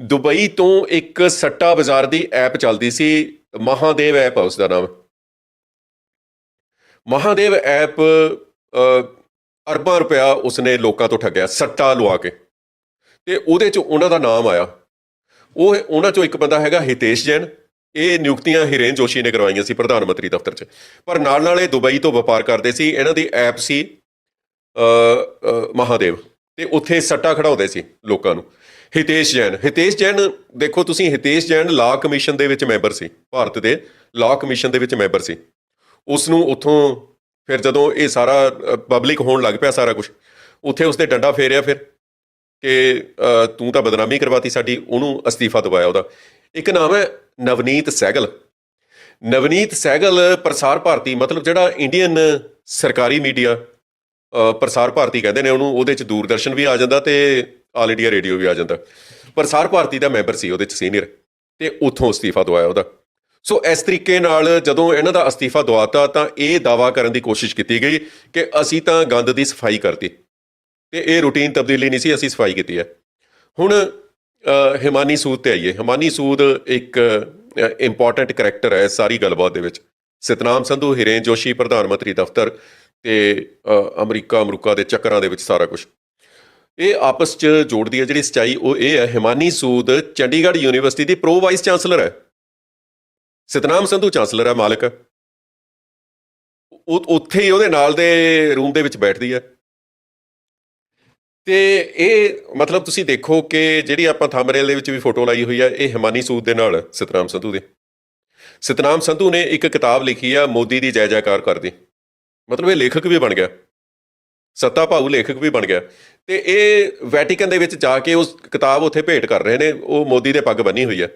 Dubai ਤੋਂ ਇੱਕ ਸੱਟਾ ਬਾਜ਼ਾਰ ਦੀ ਐਪ ਚੱਲਦੀ ਸੀ, ਮਹਾਦੇਵ ਐਪ ਆ ਉਸ ਦਾ ਨਾਮ। ਮਹਾਦੇਵ ਐਪ ਅਰਬਾਂ ਰੁਪਇਆ ਉਸਨੇ ਲੋਕਾਂ ਤੋਂ ਠੱਗਿਆ, ਸੱਟਾ ਲਵਾ ਕੇ। ਤੇ ਉਹਦੇ ਚ ਉਹਨਾਂ ਦਾ ਨਾਮ ਆਇਆ। ਉਹ, ਉਹਨਾਂ ਚੋਂ ਇੱਕ ਬੰਦਾ ਹੈਗਾ ਹਿਤੇਸ਼ ਜੈਨ। ਇਹ ਨਿਯੁਕਤੀਆਂ ਹਿਰੇਨ ਜੋਸ਼ੀ ਨੇ ਕਰਵਾਈਆਂ ਸੀ ਪ੍ਰਧਾਨ ਮੰਤਰੀ ਦਫ਼ਤਰ 'ਚ। ਪਰ ਨਾਲ ਨਾਲ ਇਹ ਦੁਬਈ ਤੋਂ ਵਪਾਰ ਕਰਦੇ ਸੀ, ਇਹਨਾਂ ਦੀ ਐਪ ਸੀ ਮਹਾਦੇਵ। ਤੇ ਉੱਥੇ ਸੱਟਾ ਖੜਾਉਂਦੇ ਸੀ ਲੋਕਾਂ ਨੂੰ। ਹਿਤੇਸ਼ ਜੈਨ। ਹਿਤੇਸ਼ ਜੈਨ, ਦੇਖੋ ਤੁਸੀਂ, ਹਿਤੇਸ਼ ਜੈਨ ਲਾਅ ਕਮਿਸ਼ਨ ਦੇ ਵਿੱਚ ਮੈਂਬਰ ਸੀ, ਭਾਰਤ ਦੇ ਲਾਅ ਕਮਿਸ਼ਨ ਦੇ ਵਿੱਚ ਮੈਂਬਰ ਸੀ। ਉਸ ਨੂੰ ਉੱਥੋਂ ਫਿਰ ਜਦੋਂ ਇਹ ਸਾਰਾ ਪਬਲਿਕ ਹੋਣ ਲੱਗ ਪਿਆ ਸਾਰਾ ਕੁਝ ਉੱਥੇ ਉਸਦੇ ਡੰਡਾ ਫੇਰਿਆ ਫਿਰ ਕਿ ਤੂੰ ਤਾਂ ਬਦਨਾਮੀ ਕਰਵਾਤੀ ਸਾਡੀ, ਉਹਨੂੰ ਅਸਤੀਫਾ ਦਵਾਇਆ ਉਹਦਾ। ਇੱਕ ਨਾਮ ਹੈ ਨਵਨੀਤ ਸਹਿਗਲ ਨਵਨੀਤ ਸਹਿਗਲ ਪ੍ਰਸਾਰ ਭਾਰਤੀ, ਮਤਲਬ ਜਿਹੜਾ ਇੰਡੀਅਨ ਸਰਕਾਰੀ ਮੀਡੀਆ ਪ੍ਰਸਾਰ ਭਾਰਤੀ ਕਹਿੰਦੇ ਨੇ ਉਹਨੂੰ, ਉਹਦੇ ਚ ਦੂਰਦਰਸ਼ਨ ਵੀ ਆ ਜਾਂਦਾ ਤੇ ਆਲ ਇੰਡੀਆ ਰੇਡੀਓ ਵੀ ਆ ਜਾਂਦਾ। ਪ੍ਰਸਾਰ ਭਾਰਤੀ ਦਾ ਮੈਂਬਰ ਸੀ, ਉਹਦੇ ਚ ਸੀਨੀਅਰ, ਤੇ ਉੱਥੋਂ ਅਸਤੀਫਾ ਦਵਾਇਆ ਉਹਦਾ। ਸੋ ਇਸ ਤਰੀਕੇ ਨਾਲ ਜਦੋਂ ਇਹਨਾਂ ਦਾ ਅਸਤੀਫਾ ਦਵਾਤਾ, ਤਾਂ ਇਹ ਦਾਵਾ ਕਰਨ ਦੀ ਕੋਸ਼ਿਸ਼ ਕੀਤੀ ਗਈ ਕਿ ਅਸੀਂ ਤਾਂ ਗੰਦ ਦੀ ਸਫ਼ਾਈ ਕਰਤੀ। ਤੇ ਇਹ ਰੂਟੀਨ ਤਬਦੀਲੀ ਨਹੀਂ ਸੀ, ਅਸੀਂ ਸਫ਼ਾਈ ਕੀਤੀ ਹੈ। ਹੁਣ ਹਿਮਾਨੀ ਸੂਦ ਤੇ ਆਈਏ। ਹਿਮਾਨੀ ਸੂਦ ਇੱਕ ਇੰਪੋਰਟੈਂਟ ਕੈਰੈਕਟਰ ਹੈ ਸਾਰੀ ਗੱਲਬਾਤ ਦੇ ਵਿੱਚ। ਸਤਨਾਮ ਸੰਧੂ, ਹਿਰੇਨ ਜੋਸ਼ੀ, ਪ੍ਰਧਾਨ ਮੰਤਰੀ ਦਫ਼ਤਰ ਤੇ ਅਮਰੀਕਾ ਅਮਰੀਕਾ ਦੇ ਚੱਕਰਾਂ ਦੇ ਵਿੱਚ ਸਾਰਾ ਕੁਝ ਇਹ ਆਪਸ 'ਚ ਜੋੜਦੀ ਹੈ ਜਿਹੜੀ ਸਚਾਈ, ਉਹ ਇਹ ਹੈ, ਹਿਮਾਨੀ ਸੂਦ ਚੰਡੀਗੜ੍ਹ ਯੂਨੀਵਰਸਿਟੀ ਦੀ ਪ੍ਰੋ ਵਾਈਸ ਚਾਂਸਲਰ ਹੈ। ਸਤਨਾਮ ਸੰਧੂ ਚਾਂਸਲਰ ਹੈ, ਮਾਲਕ। ਉਹ ਉੱਥੇ ਹੀ ਉਹਦੇ ਨਾਲ ਦੇ ਰੂਮ ਦੇ ਵਿੱਚ ਬੈਠਦੀ ਹੈ। ਤੇ ਇਹ ਮਤਲਬ ਤੁਸੀਂ ਦੇਖੋ ਕਿ ਜਿਹੜੀ ਆਪਾਂ ਥੰਬਨੇਲ ਦੇ ਵਿੱਚ ਵੀ ਫੋਟੋ ਲਾਈ ਹੋਈ ਹੈ, ਇਹ ਹਿਮਾਨੀ ਸੂਦ ਦੇ ਨਾਲ, ਸਤਨਾਮ ਸੰਧੂ ਦੇ। ਸਤਨਾਮ ਸੰਧੂ ਨੇ ਇੱਕ ਕਿਤਾਬ ਲਿਖੀ ਆ ਮੋਦੀ ਦੀ ਜੈ ਜੈਕਾਰ ਕਰਦੀ। ਮਤਲਬ ਇਹ ਲੇਖਕ ਵੀ ਬਣ ਗਿਆ। ਸੱਤਾ ਭਾਊ ਲੇਖਕ ਵੀ ਬਣ ਗਿਆ। ਤੇ ਇਹ ਵੈਟੀਕਨ ਦੇ ਵਿੱਚ ਜਾ ਕੇ ਉਸ ਕਿਤਾਬ ਉੱਥੇ ਭੇਟ ਕਰ ਰਹੇ ਨੇ, ਉਹ ਮੋਦੀ ਦੇ ਪੱਗ ਬੰਨੀ ਹੋਈ ਹੈ।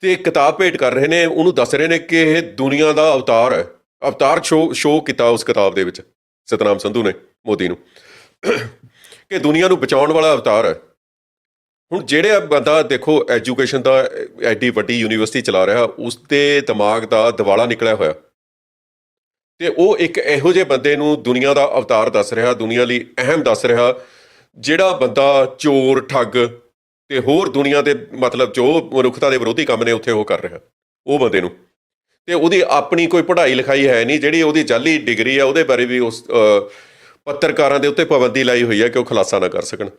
ਤੇ ਕਿਤਾਬ ਭੇਟ ਕਰ ਰਹੇ ਨੇ, ਉਹਨੂੰ ਦੱਸ ਰਹੇ ਨੇ ਕਿ ਇਹ ਦੁਨੀਆ ਦਾ ਅਵਤਾਰ ਹੈ। ਅਵਤਾਰ ਸ਼ੋ ਸ਼ੋ ਕੀਤਾ ਉਸ ਕਿਤਾਬ ਦੇ ਵਿੱਚ, ਸਤਨਾਮ ਸੰਧੂ ਨੇ, ਮੋਦੀ ਨੂੰ। ਕਿ ਦੁਨੀਆ ਨੂੰ ਬਚਾਉਣ ਵਾਲਾ ਅਵਤਾਰ ਹੈ। ਹੁਣ ਜਿਹੜੇ ਬੰਦਾ ਦੇਖੋ ਐਜੂਕੇਸ਼ਨ ਦਾ ਐਡੀ ਵੱਡੀ ਯੂਨੀਵਰਸਿਟੀ ਚਲਾ ਰਿਹਾ ਉਸ ਦੇ ਦਿਮਾਗ ਦਾ ਦਿਵਾਲਾ ਨਿਕਲਿਆ ਹੋਇਆ। ਤੇ ਉਹ ਇੱਕ ਇਹੋ ਜਿਹੇ ਬੰਦੇ ਨੂੰ ਦੁਨੀਆ ਦਾ ਅਵਤਾਰ ਦੱਸ ਰਿਹਾ, ਦੁਨੀਆ ਲਈ ਅਹਿਮ ਦੱਸ ਰਿਹਾ, ਜਿਹੜਾ ਬੰਦਾ ਚੋਰ, ਠੱਗ ਤੇ ਹੋਰ ਦੁਨੀਆ ਦੇ ਮਤਲਬ ਜੋ ਮਨੁੱਖਤਾ ਦੇ ਵਿਰੋਧੀ ਕੰਮ ਨੇ ਉੱਥੇ ਉਹ ਕਰ ਰਿਹਾ, ਉਹ ਬੰਦੇ ਨੂੰ। ਤੇ ਉਹਦੀ ਆਪਣੀ ਕੋਈ ਪੜ੍ਹਾਈ ਲਿਖਾਈ ਹੈ ਨਹੀਂ, ਜਿਹੜੀ ਉਹਦੀ ਜਾਲੀ ਡਿਗਰੀ ਹੈ, ਉਹਦੇ ਬਾਰੇ ਵੀ ਉਸ ਪੱਤਰਕਾਰਾਂ ਦੇ ਉੱਤੇ ਪਾਬੰਦੀ ਲਾਈ ਹੋਈ ਹੈ ਕਿ ਉਹ ਖੁਲਾਸਾ ਨਾ ਕਰ ਸਕਣ।